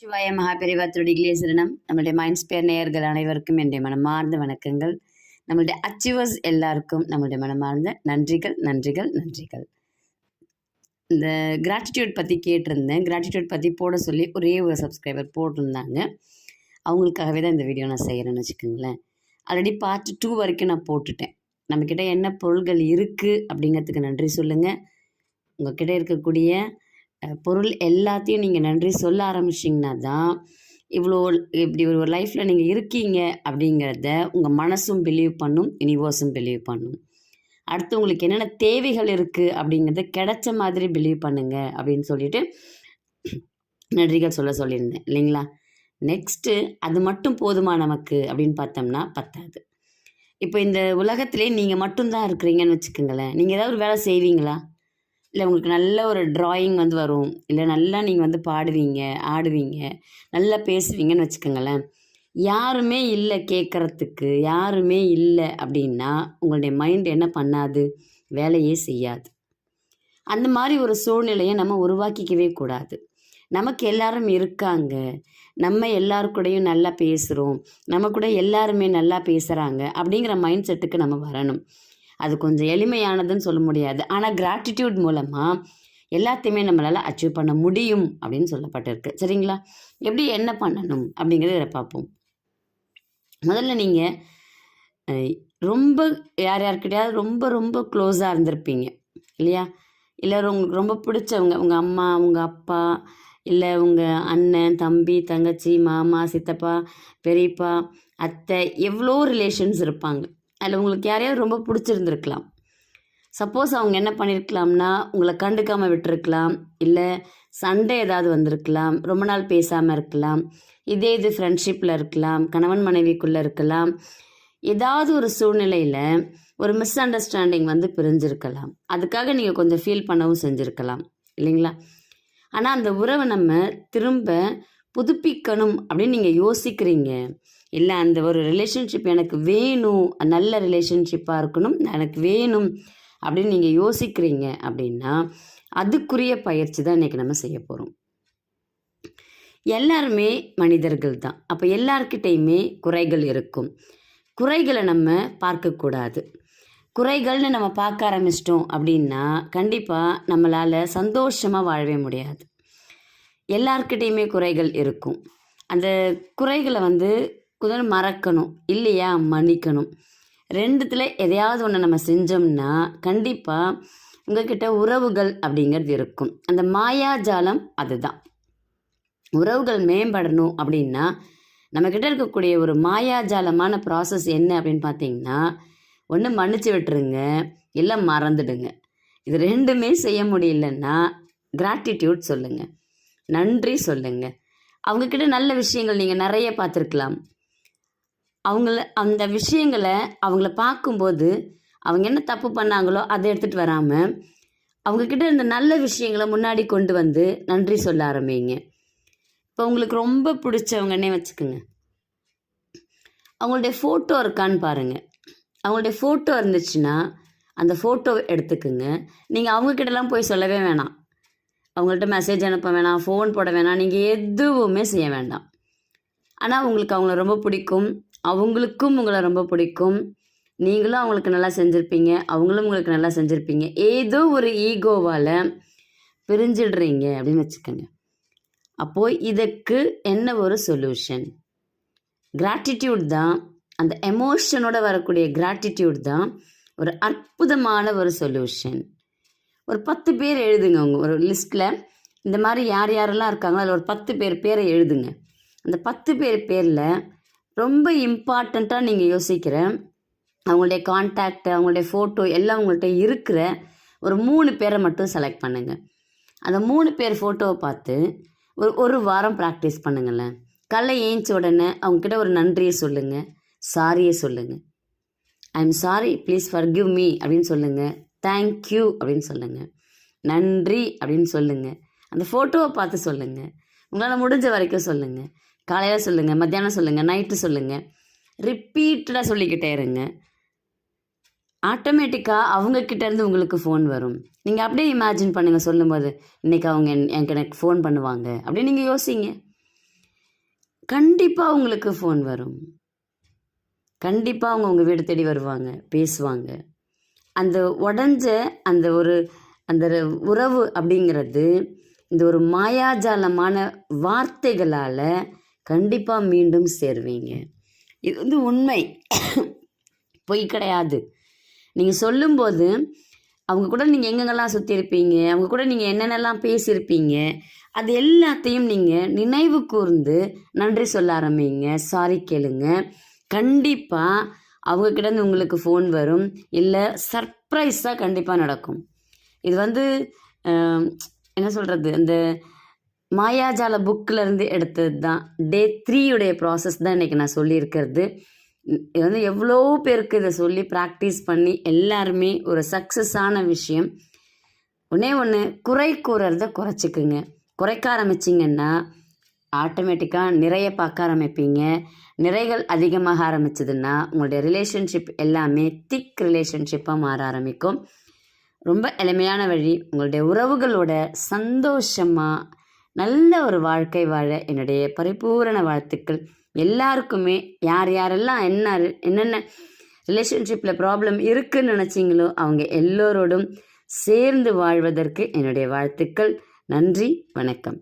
சிவாய மகாபெரிவா திருடிகளே சரணம். நம்மளுடைய மைண்ட் ஸ்பேர் நேயர்கள் அனைவருக்கும் என்னுடைய மனமார்ந்த வணக்கங்கள். நம்மளுடைய அச்சீவர்ஸ் எல்லாருக்கும் நம்மளுடைய மனமார்ந்த நன்றிகள் நன்றிகள் நன்றிகள். இந்த கிராட்டிடியூட் பற்றி கேட்டிருந்தேன். கிராட்டிடியூட் பற்றி போட சொல்லி ஒரே ஒரு சப்ஸ்கிரைபர் போட்டிருந்தாங்க. அவங்களுக்காகவே தான் இந்த வீடியோ நான் செய்கிறேன்னு வச்சுக்கோங்களேன். ஆல்ரெடி பார்ட் டூ வரைக்கும் நான் போட்டுட்டேன். நம்மக்கிட்ட என்ன பொருள்கள் இருக்குது அப்படிங்கிறதுக்கு நன்றி சொல்லுங்கள் உங்ககிட்ட இருக்கக்கூடிய பொருள் எல்லாத்தையும் நீங்கள் நன்றி சொல்ல ஆரம்பிச்சிங்கன்னா தான் இவ்வளோ இப்படி ஒரு லைஃப்பில் நீங்கள் இருக்கீங்க அப்படிங்கிறத உங்கள் மனசும் பிலீவ் பண்ணும் யூனிவர்ஸும் பிலீவ் பண்ணும். அடுத்து உங்களுக்கு என்னென்ன தேவைகள் இருக்குது அப்படிங்கிறத கிடைச்ச மாதிரி பிலீவ் பண்ணுங்க அப்படின்னு சொல்லிட்டு நன்றிகள் சொல்ல சொல்லியிருந்தேன் இல்லைங்களா? நெக்ஸ்ட்டு அது மட்டும் போதுமா நமக்கு அப்படின்னு பார்த்தோம்னா பத்தாது. இப்போ இந்த உலகத்திலே நீங்கள் மட்டும்தான் இருக்கிறீங்கன்னு வச்சுக்கோங்களேன். நீங்கள் ஏதாவது ஒரு வேலை செய்வீங்களா? இல்லை உங்களுக்கு நல்ல ஒரு ட்ராயிங் வந்து வரும். இல்லை நல்லா நீங்கள் வந்து பாடுவீங்க ஆடுவீங்க நல்லா பேசுவீங்கன்னு வச்சுக்கோங்களேன். யாருமே இல்லை கேட்குறதுக்கு யாருமே இல்லை அப்படின்னா உங்களுடைய மைண்ட் என்ன பண்ணாது? வேலையே செய்யாது. அந்த மாதிரி ஒரு சூழ்நிலையை நம்ம உருவாக்கிக்கவே கூடாது. நமக்கு எல்லாரும் இருக்காங்க. நம்ம எல்லாருக்கூடையும் நல்லா பேசுகிறோம் நம்ம கூட எல்லாருமே நல்லா பேசுகிறாங்க அப்படிங்கிற மைண்ட் செட்டுக்கு நம்ம வரணும். அது கொஞ்சம் எளிமையானதுன்னு சொல்ல முடியாது. ஆனால் கிராட்டிடியூட் மூலமாக எல்லாத்தையுமே நம்மளால் அச்சீவ் பண்ண முடியும் அப்படின்னு சொல்லப்பட்டிருக்கு. சரிங்களா? எப்படி என்ன பண்ணணும் அப்படிங்கிறத இதை பார்ப்போம். முதல்ல நீங்கள் ரொம்ப யார் யார்கிட்டயாவது ரொம்ப ரொம்ப க்ளோஸாக இருந்திருப்பீங்க. இல்லையா? இல்லை உங்களுக்கு ரொம்ப பிடிச்சவங்க உங்கள் அம்மா உங்கள் அப்பா இல்லை உங்கள் அண்ணன் தம்பி தங்கச்சி மாமா சித்தப்பா பெரியப்பா அத்தை எவ்வளோ ரிலேஷன்ஸ் இருப்பாங்க. அதில் உங்களுக்கு யாரையாவது ரொம்ப பிடிச்சிருந்துருக்கலாம். சப்போஸ் அவங்க என்ன பண்ணியிருக்கலாம்னா உங்களை கண்டுக்காமல் விட்டுருக்கலாம் இல்லை சண்டை ஏதாவது வந்திருக்கலாம் ரொம்ப நாள் பேசாமல் இருக்கலாம் இதே இது ஃப்ரெண்ட்ஷிப்பில் இருக்கலாம் கணவன் மனைவிக்குள்ளே இருக்கலாம் ஏதாவது ஒரு சூழ்நிலையில் ஒரு மிஸ் அண்டர்ஸ்டாண்டிங் வந்து பிரிஞ்சிருக்கலாம். அதுக்காக நீங்கள் கொஞ்சம் ஃபீல் பண்ணவும் செஞ்சுருக்கலாம் இல்லைங்களா? ஆனால் அந்த உறவை நம்ம திரும்ப புதுப்பிக்கணும் அப்படின்னு நீங்கள் யோசிக்கிறீங்க இல்லை அந்த ஒரு ரிலேஷன்ஷிப் எனக்கு வேணும் நல்ல ரிலேஷன்ஷிப்பாக இருக்கணும் எனக்கு வேணும் அப்படின்னு நீங்கள் யோசிக்கிறீங்க அப்படின்னா அதுக்குரிய பயிற்சி தான் இன்றைக்கி நம்ம செய்ய போகிறோம் எல்லாருமே மனிதர்கள் தான். அப்போ எல்லார்கிட்டேயுமே குறைகள் இருக்கும். குறைகளை நம்ம பார்க்கக்கூடாது குறைகள்னு நம்ம பார்க்க ஆரம்பிச்சிட்டோம் அப்படின்னா கண்டிப்பாக நம்மளால் சந்தோஷமாக வாழவே முடியாது. எல்லார்கிட்டேயுமே குறைகள் இருக்கும். அந்த குறைகளை வந்து கொஞ்சம் மறக்கணும். இல்லையா? மன்னிக்கணும். ரெண்டுத்தில் எதையாவது ஒன்று நம்ம செஞ்சோம்னா கண்டிப்பாக உங்ககிட்ட உறவுகள் அப்படிங்கிறது இருக்கும். அந்த மாயாஜாலம் அதுதான். உறவுகள் மேம்படணும் அப்படின்னா நம்மக்கிட்ட இருக்கக்கூடிய ஒரு மாயாஜாலமான ப்ராசஸ் என்ன அப்படின்னு பார்த்தீங்கன்னா ஒன்று மன்னிச்சு விட்டுருங்க. இல்லை மறந்துடுங்க. இது ரெண்டுமே செய்ய முடியலன்னா கிராட்டிடியூட் சொல்லுங்கள் நன்றி சொல்லுங்கள் அவங்கக்கிட்ட நல்ல விஷயங்கள் நீங்கள் நிறைய பார்த்துருக்கலாம். அவங்கள அந்த விஷயங்களை அவங்கள பார்க்கும்போது அவங்க என்ன தப்பு பண்ணாங்களோ அதை எடுத்துகிட்டு வராமல் அவங்கக்கிட்ட இருந்த நல்ல விஷயங்களை முன்னாடி கொண்டு வந்து நன்றி சொல்ல ஆரம்பிங்க. இப்போ உங்களுக்கு ரொம்ப பிடிச்சவங்கன்னே வச்சுக்கோங்க. அவங்களுடைய ஃபோட்டோ இருக்கான்னு பாருங்கள் அவங்களுடைய ஃபோட்டோ இருந்துச்சுன்னா அந்த ஃபோட்டோ எடுத்துக்குங்க. நீங்கள் அவங்கக்கிட்டலாம் போய் சொல்லவே வேணாம். அவங்கள்ட்ட மெசேஜ் அனுப்ப வேணாம் ஃபோன் போட வேணாம் நீங்கள் எதுவுமே செய்ய வேண்டாம். ஆனால் உங்களுக்கு அவங்கள ரொம்ப பிடிக்கும். அவங்களுக்கும் உங்களை ரொம்ப பிடிக்கும். நீங்களும் அவங்களுக்கு நல்லா செஞ்சுருப்பீங்க. அவங்களும் உங்களுக்கு நல்லா செஞ்சுருப்பீங்க. ஏதோ ஒரு ஈகோவால் பிரிஞ்சிடுறீங்க அப்படின்னு வச்சுக்கோங்க. அப்போது இதுக்கு என்ன ஒரு சொல்யூஷன் கிராட்டிடியூட் தான். அந்த எமோஷனோட வரக்கூடிய கிராட்டிடியூட் தான் ஒரு அற்புதமான ஒரு சொல்யூஷன் ஒரு பத்து பேர் எழுதுங்க அவங்க ஒரு லிஸ்ட்டில் இந்த மாதிரி யார் யாரெல்லாம் இருக்காங்களோ அதில் ஒரு பத்து பேர் பேரை எழுதுங்க. அந்த பத்து பேர் பேரில் ரொம்ப இம்பார்ட்டண்ட்டாக நீங்கள் யோசிக்கிற அவங்களுடைய கான்டாக்ட் அவங்களுடைய ஃபோட்டோ எல்லாம் உங்கள்கிட்ட இருக்கிற ஒரு மூணு பேரை மட்டும் செலக்ட் பண்ணுங்கள் அந்த மூணு பேர் ஃபோட்டோவை பார்த்து ஒரு ஒரு வாரம் ப்ராக்டிஸ் பண்ணுங்களேன் கல்லை ஏஞ்ச உடனே அவங்கக்கிட்ட ஒரு நன்றியை சொல்லுங்கள் சாரியை சொல்லுங்கள் I am sorry please forgive me அப்படின்னு சொல்லுங்கள் தேங்க்யூ அப்படின்னு சொல்லுங்கள் நன்றி அப்படின்னு சொல்லுங்கள் அந்த ஃபோட்டோவை பார்த்து சொல்லுங்கள் உங்களால் முடிஞ்ச வரைக்கும் சொல்லுங்கள் காலையில் சொல்லுங்கள் மத்தியானம் சொல்லுங்கள் நைட்டு சொல்லுங்கள் ரிப்பீட்டடாக சொல்லிக்கிட்டே இருங்க. ஆட்டோமேட்டிக்காக அவங்கக்கிட்டேருந்து உங்களுக்கு ஃபோன் வரும். நீங்கள் அப்படியே இமேஜின் பண்ணுங்கள் சொல்லும்போது இன்றைக்கி அவங்க என்- எனக்கு எனக்கு ஃபோன் பண்ணுவாங்க. அப்படின்னு நீங்கள் யோசிங்க. கண்டிப்பாக உங்களுக்கு ஃபோன் வரும். கண்டிப்பாக அவங்க உங்கள் வீடு தேடி வருவாங்க பேசுவாங்க. அந்த உடஞ்ச அந்த ஒரு அந்த உறவு அப்படிங்கிறது இந்த ஒரு மாயாஜாலமான வார்த்தைகளால் கண்டிப்பாக மீண்டும் சேருவீங்க. இது வந்து உண்மை. பொய் கிடையாது. நீங்கள் சொல்லும்போது அவங்க கூட நீங்கள் எங்கெங்கெல்லாம் சுற்றியிருப்பீங்க அவங்க கூட நீங்கள் என்னென்னலாம் பேசியிருப்பீங்க அது எல்லாத்தையும் நீங்கள் நினைவு கூர்ந்து நன்றி சொல்ல ஆரம்பிங்க. சாரி கேளுங்க. கண்டிப்பாக அவங்க கிட்டேருந்து உங்களுக்கு ஃபோன் வரும். இல்லை சர்ப்ரைஸாக கண்டிப்பாக நடக்கும். இது வந்து என்ன சொல்கிறது அந்த மாயாஜால புக்கிலேருந்து எடுத்தது தான் டே த்ரீயுடைய ப்ராசஸ் தான் இன்றைக்கி நான் சொல்லியிருக்கிறது. இது வந்து எவ்வளோ பேருக்கு இதை சொல்லி ப்ராக்டிஸ் பண்ணி எல்லாருமே ஒரு சக்ஸஸான விஷயம். ஒன்றே ஒன்று குறை கூறறத குறைச்சிக்குங்க. குறைக்க ஆரம்பிச்சிங்கன்னா ஆட்டோமேட்டிக்காக நிறைய பார்க்க ஆரம்பிப்பீங்க. நிறைகள் அதிகமாக ஆரம்பிச்சதுன்னா உங்களுடைய ரிலேஷன்ஷிப் எல்லாமே திக் ரிலேஷன்ஷிப்பாக மாற ஆரம்பிக்கும். ரொம்ப எளிமையான வழி உங்களுடைய உறவுகளோட சந்தோஷமாக நல்ல ஒரு வாழ்க்கை வாழ என்னுடைய பரிபூரண வாழ்த்துக்கள். எல்லாருக்குமே யார் யாரெல்லாம் என்ன என்னென்ன ரிலேஷன்ஷிப்பில் ப்ராப்ளம் இருக்குன்னு நினச்சிங்களோ அவங்க எல்லோரோடும் சேர்ந்து வாழ்வதற்கு என்னுடைய வாழ்த்துக்கள். நன்றி வணக்கம்.